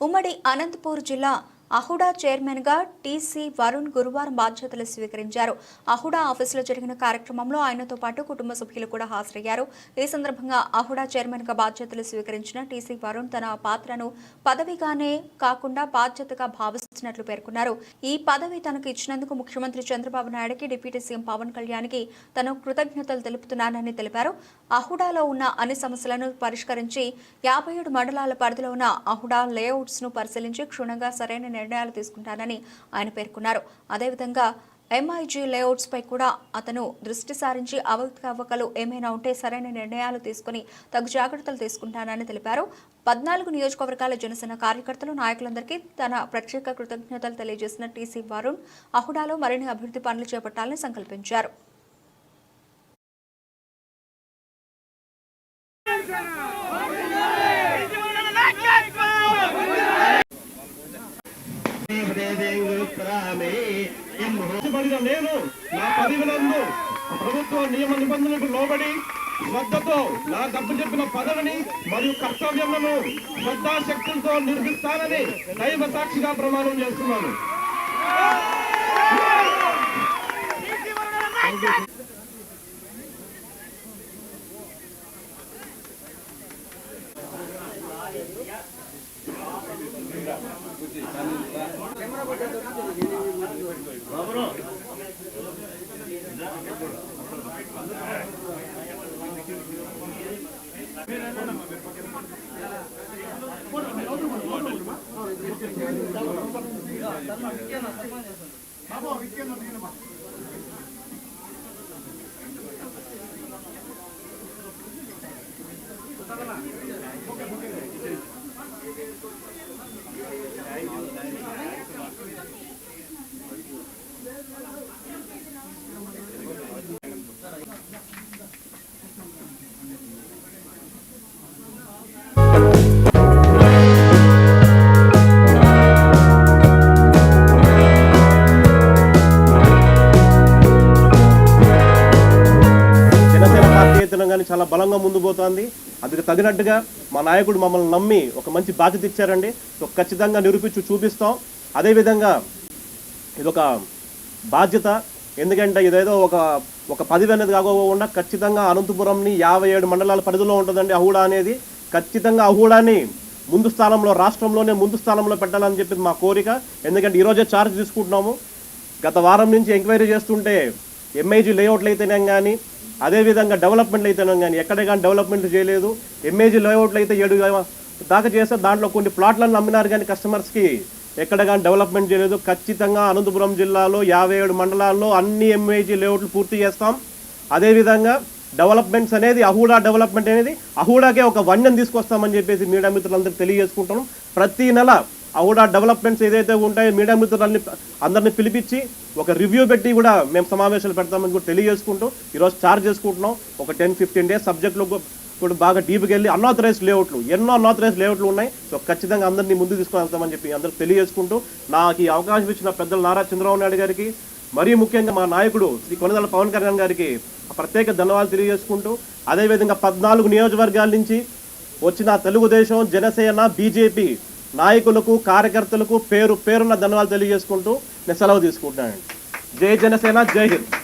ఉమ్మడి అనంతపూర్ జిల్లా అహుడా చైర్మన్గా టీసీ వరుణ్ గురువారం బాధ్యతలు స్వీకరించారు. అహుడా ఆఫీసులో జరిగిన కార్యక్రమంలో ఆయనతో పాటు కుటుంబ సభ్యులు కూడా హాజరయ్యారు. ఈ సందర్భంగా అహుడా చైర్మన్గా బాధ్యతలు స్వీకరించిన టీసీ వరుణ్ తన పాత్రను పదవిగానే కాకుండా బాధ్యతగా భావిస్తున్నట్లు పేర్కొన్నారు. ఈ పదవి తనకు ఇచ్చినందుకు ముఖ్యమంత్రి చంద్రబాబు నాయుడుకి డిప్యూటీ సీఎం పవన్ కళ్యాణ్కి తను కృతజ్ఞతలు తెలుపుతున్నానని తెలిపారు. అహుడాలో ఉన్న అన్ని సమస్యలను పరిష్కరించి యాభై ఏడు మండలాల పరిధిలో ఉన్న అహుడా లేఅవుట్స్ను పరిశీలించి క్షుణ్ణంగా సరైన నిర్ణయాలు తీసుకుంటానని ఆయన పేర్కొన్నారు. అదేవిధంగా ఎంఐజీ లేఅవుట్స్పై కూడా అతను దృష్టి సారించి అవకతవకలు ఏమైనా ఉంటే సరైన నిర్ణయాలు తీసుకుని తగు జాగ్రత్తలు తీసుకుంటానని తెలిపారు. పద్నాలుగు నియోజకవర్గాల జనసేన కార్యకర్తలు నాయకులందరికీ తన ప్రత్యేక కృతజ్ఞతలు తెలియజేసిన టీసీ వరుణ్ అహుడాలో మరిన్ని అభివృద్ధి పనులు చేపట్టాలని సంకల్పించారు. పడిన నేను. నా పదవినందు ప్రభుత్వ నియమ నిబంధనలకు లోబడి శ్రద్ధతో నా డబ్బు చెప్పిన పదవిని మరియు కర్తవ్యములను శ్రద్ధాశక్తులతో నిర్మిస్తానని దైవ సాక్షిగా ప్రమాణం చేస్తున్నాను. జనసేన చాలా ముందు పోతోంది. అందుకు తగినట్టుగా మా నాయకుడు మమ్మల్ని నమ్మి ఒక మంచి బాధ్యత ఇచ్చారండి. సో ఖచ్చితంగా నిరూపించి చూపిస్తాం. అదేవిధంగా ఇదొక బాధ్యత. ఎందుకంటే ఇదేదో ఒక ఒక పదవి అనేది కాకుండా ఖచ్చితంగా అనంతపురంని యాభై ఏడు మండలాల పరిధిలో ఉంటుందండి అహూడా అనేది. ఖచ్చితంగా అహూడాని ముందు స్థానంలో రాష్ట్రంలోనే ముందు స్థానంలో పెట్టాలని చెప్పి మా కోరిక. ఎందుకంటే ఈరోజే ఛార్జ్ తీసుకుంటున్నాము. గత వారం నుంచి ఎంక్వైరీ చేస్తుంటే ఎంఐజీ లేఅవుట్లు అయితేనే కానీ అదేవిధంగా డెవలప్మెంట్లు అయితే కానీ ఎక్కడ కానీ డెవలప్మెంట్ చేయలేదు. ఎంఏజీ లేఅవుట్లు అయితే ఏడు దాకా చేస్తే దాంట్లో కొన్ని ప్లాట్లను అమ్మినారు కానీ కస్టమర్స్కి ఎక్కడ కానీ డెవలప్మెంట్ చేయలేదు. ఖచ్చితంగా అనంతపురం జిల్లాలో యాభై ఏడు మండలాల్లో అన్ని ఎంఏజీ లేఅవుట్లు పూర్తి చేస్తాం. అదేవిధంగా డెవలప్మెంట్స్ అనేది అహూడా డెవలప్మెంట్ అనేది అహూడాకే ఒక వన్యం తీసుకొస్తామని చెప్పేసి మీడియా మిత్రులందరూ తెలియజేసుకుంటాం ప్రతి నెల కూడా డెవలప్మెంట్స్ ఏదైతే ఉంటాయో మీడియా మిత్రులన్నీ అందరిని పిలిపించి ఒక రివ్యూ పెట్టి కూడా మేము సమావేశాలు పెడతామని కూడా తెలియజేసుకుంటూ ఈరోజు చార్జ్ చేసుకుంటున్నాం. ఒక టెన్ ఫిఫ్టీన్ డేస్ సబ్జెక్టులో కూడా బాగా డీప్కి వెళ్ళి అన్ఆథరైజ్ లేఅవుట్లు ఎన్నో అన్ఆథరైజ్ లేఅవుట్లు ఉన్నాయి. సో ఖచ్చితంగా అందరినీ ముందు తీసుకుని వెళ్తామని చెప్పి అందరికి తెలియజేసుకుంటూ నాకు ఈ అవకాశం ఇచ్చిన పెద్దలు నారా చంద్రబాబు నాయుడు గారికి మరీ ముఖ్యంగా మా నాయకుడు శ్రీ కొనదల పవన్ కళ్యాణ్ గారికి ప్రత్యేక ధన్యవాదాలు తెలియజేసుకుంటూ అదేవిధంగా పద్నాలుగు నియోజకవర్గాల నుంచి వచ్చిన తెలుగుదేశం జనసేన బీజేపీ నాయకులకు కార్యకర్తలకు పేరు పేరున్న ధన్యవాదాలు తెలియజేసుకుంటూ నేను సెలవు తీసుకుంటున్నానండి జై జనసేన జై హింద్.